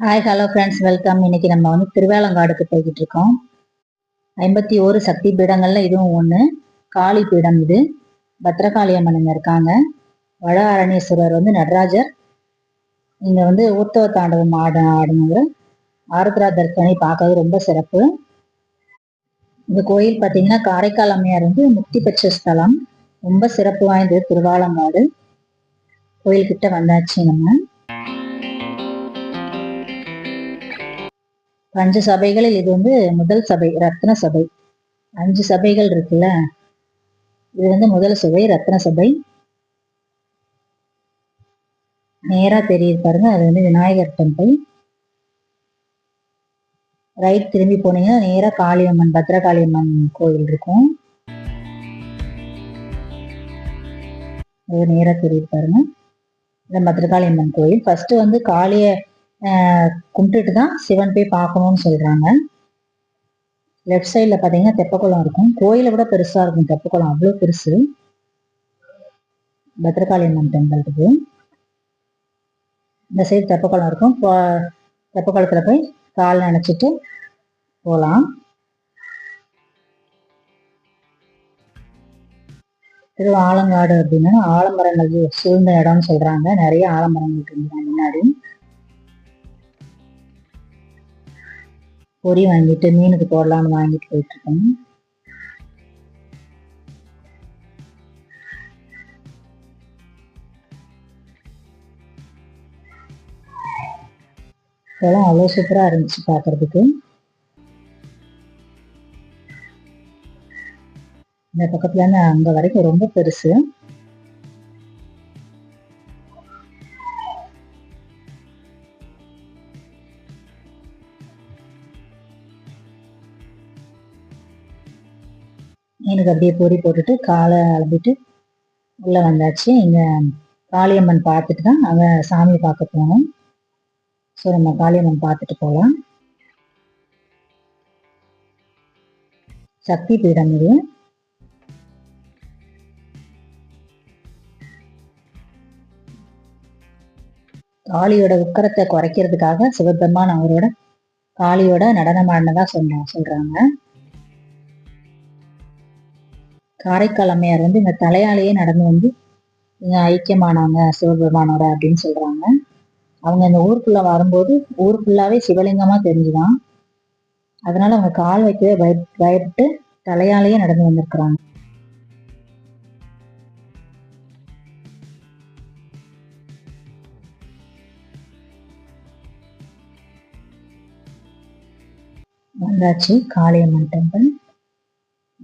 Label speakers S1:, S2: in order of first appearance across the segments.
S1: Hi hello friends welcome இன்னைக்கு நம்ம வந்து திருவேலங்காடுக்கு போய்கிட்டு இருக்கோம் ஐம்பத்தி ஓரு சக்தி பீடங்கள்ல இதுவும் ஒன்று காளி பீடம் இது. பத்ரகாளி அம்மனுங்க இருக்காங்க. வட அரண்யேஸ்வரர் வந்து நடராஜர். இங்கே வந்து ஊர்த்தவ தாண்டவம் ஆட ஆடுனவர். ஆருத்ரா தர்சனை பார்க்கறது ரொம்ப சிறப்பு. இந்த கோயில் பார்த்தீங்கன்னா காரைக்கால் அம்மையார் வந்து முக்தி பெற்ற ஸ்தலம். ரொம்ப சிறப்பு வாய்ந்தது திருவாலங்காடு. கோயில்கிட்ட வந்தாச்சு நம்ம. பஞ்ச சபைகளில் இது வந்து முதல் சபை ரத்ன சபை. அஞ்சு சபைகள் இருக்குல்ல? இது வந்து முதல் சபை ரத்ன சபை. நேரா தெரியுது பாருங்க அது வந்து விநாயகர் டெம்பிள் ரைட் திரும்பி போனீங்கன்னா நேரா காளியம்மன் பத்ரகாளியம்மன் கோயில் இருக்கும். அது நேரா தெரியுது பாருங்க. இந்த பத்ரகாளியம்மன் கோயில் ஃபர்ஸ்ட் வந்து காளிய கும்பிட்டுட்டு தான் சிவன் போய் பார்க்கணும்னு சொல்கிறாங்க லெஃப்ட் சைடில் பார்த்தீங்கன்னா தெப்பக்குளம் இருக்கும். கோயிலை விட பெருசாக இருக்கும் தெப்பக்குளம். அவ்வளோ பெருசு. பத்ரகாளி அம்மன் டெம்பிள் இருக்கு. இந்த சைடு தெப்பக்குளம் இருக்கும். தெப்பக்குளத்தில் போய் கால் நினச்சிட்டு போகலாம் திரு ஆலங்காடு அப்படின்னா ஆலமரங்கள் சூழ்ந்த இடம்னு சொல்கிறாங்க நிறைய ஆலமரங்கள் இருந்துதான் முன்னாடி. பொரி வாங்கிட்டு மீனுக்கு போடலாம்னு வாங்கிட்டு போயிட்டு இருக்கேன் இதெல்லாம் அவ்வளோ சூப்பராக இருந்துச்சு பார்க்கிறதுக்கு. இந்த பக்கத்துல அங்கே அங்க வரைக்கும் ரொம்ப பெருசு. மீனுக்கு அப்படியே பூரி போட்டுட்டு காலை அளந்துட்டு உள்ளே வந்தாச்சு. இங்கே காளியம்மன் பார்த்துட்டு தான் அவன் சாமி பார்க்க போனோம். ஸோ நம்ம காளியம்மன் பார்த்துட்டு போகலாம் சக்தி பீடம் இது. காளியோட உக்கரத்தை குறைக்கிறதுக்காக சிவபெருமான் அவரோட காளியோட நடனமாடினதா சொன்ன சொல்றாங்க. காரைக்கால் அம்மையார் வந்து இந்த தலையாலேயே நடந்து வந்து ஐக்கியமானாங்க சிவபெருமானோட அப்படின்னு சொல்றாங்க. அவங்க இந்த ஊருக்குள்ள வரும்போது ஊர் ஃபுல்லாவே சிவலிங்கமா தெரிஞ்சுதான். அதனால அவங்க கால் வைக்கவே பய பயப்பட்டு தலையாலேயே நடந்து வந்திருக்கிறாங்க. வந்தாச்சு காளியம்மன் டெம்பிள்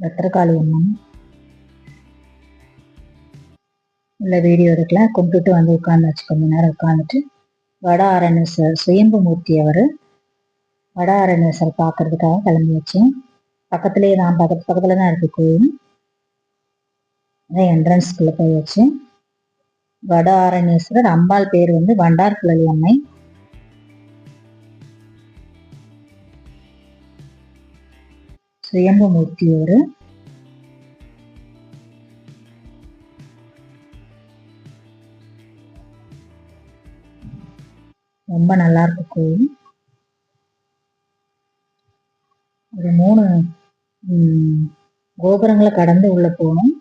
S1: பத்திரகாளியம்மன் உள்ள வீடியோ இருக்கலாம் கும்பிட்டு வந்து உட்காந்துச்சு கொஞ்ச நேரம் உட்காந்துட்டு வட அரண்யேஸ்வர் சுயம்பு மூர்த்தி அவர் வட ஆரண்யேஸ்வர் பார்க்கறதுக்காக கிளம்பி வச்சேன். பக்கத்துலேயே தான் பக்கத்து பக்கத்தில் தான் இருக்குது கோயில். போய் வச்சேன். வட ஆரண்யேஸ்வரர் அம்பாள் பேர் வந்து வண்டார் குழலி அம்மை. சுயம்பு மூர்த்தி ரொம்ப நல்லா இருக்கு கோயில். ஒரு மூணு கோபுரங்களை கடந்து உள்ள போகணும்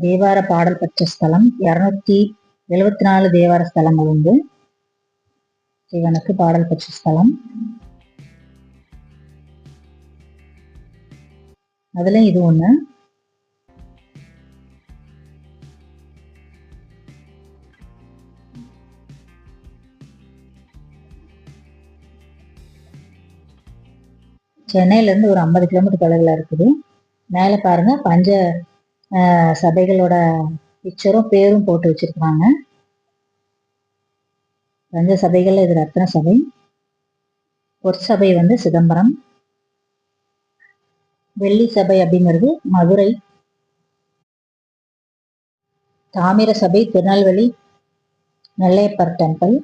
S1: தேவார பாடல் பெற்ற ஸ்தலம். இருநூத்தி எழுவத்தி நாலு தேவார ஸ்தலங்கள் உண்டு. சிவனுக்கு பாடல் பெற்ற ஸ்தலம். அதுல இது ஒன்று சென்னையில இருந்து ஒரு ஐம்பது கிலோமீட்டர் தொலைவில் இருக்குது. மேலே பாருங்க பஞ்ச சபைகளோட பிக்சரும் பேரும் போட்டு வச்சிருக்காங்க பஞ்ச சபைகளில் இது ரத்ன சபை. பொற்சபை வந்து சிதம்பரம். வெள்ளி சபை அப்படிங்கிறது மதுரை. தாமிர சபை திருநெல்வேலி நெல்லையப்பர் டெம்பிள்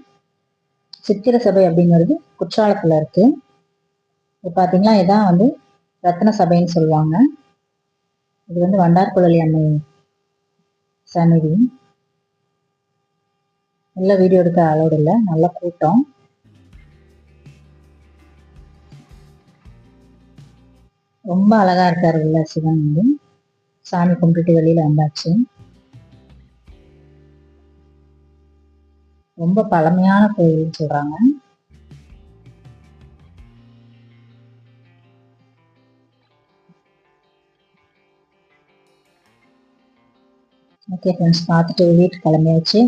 S1: சித்திர சபை அப்படிங்கிறது குற்றாலத்தில் இருக்குது இது பார்த்தீங்களா இதான் வந்து ரத்ன சபைன்னு சொல்லுவாங்க. இது வந்து வண்டார்குழலி அம்மை சந்நிதி நல்ல வீடியோ எடுக்க அலோடு இல்லை. நல்ல கூட்டம். ரொம்ப அழகா இருக்காரு உள்ள சிவன் வந்து. சாமி கும்பிட்டுட்டு வெளியில வந்தாச்சு. ரொம்ப பழமையான கோயில்னு சொல்றாங்க. ஓகே ஃப்ரெண்ட்ஸ் பார்த்துட்டு வீட்டுக்கு கிளம்பியாச்சு.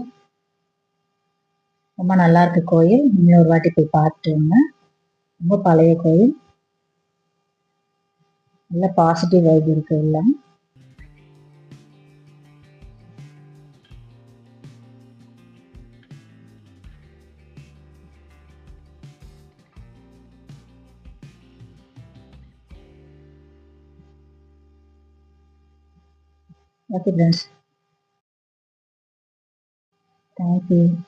S1: ரொம்ப நல்லா இருக்கு கோயில். இன்னொரு வாட்டி போய் பார்த்துட்டு ரொம்ப பழைய கோயில். நல்ல பாசிட்டிவ் வைப் இருக்கு உள்ள ஓகே ஃப்ரெண்ட்ஸ் I 心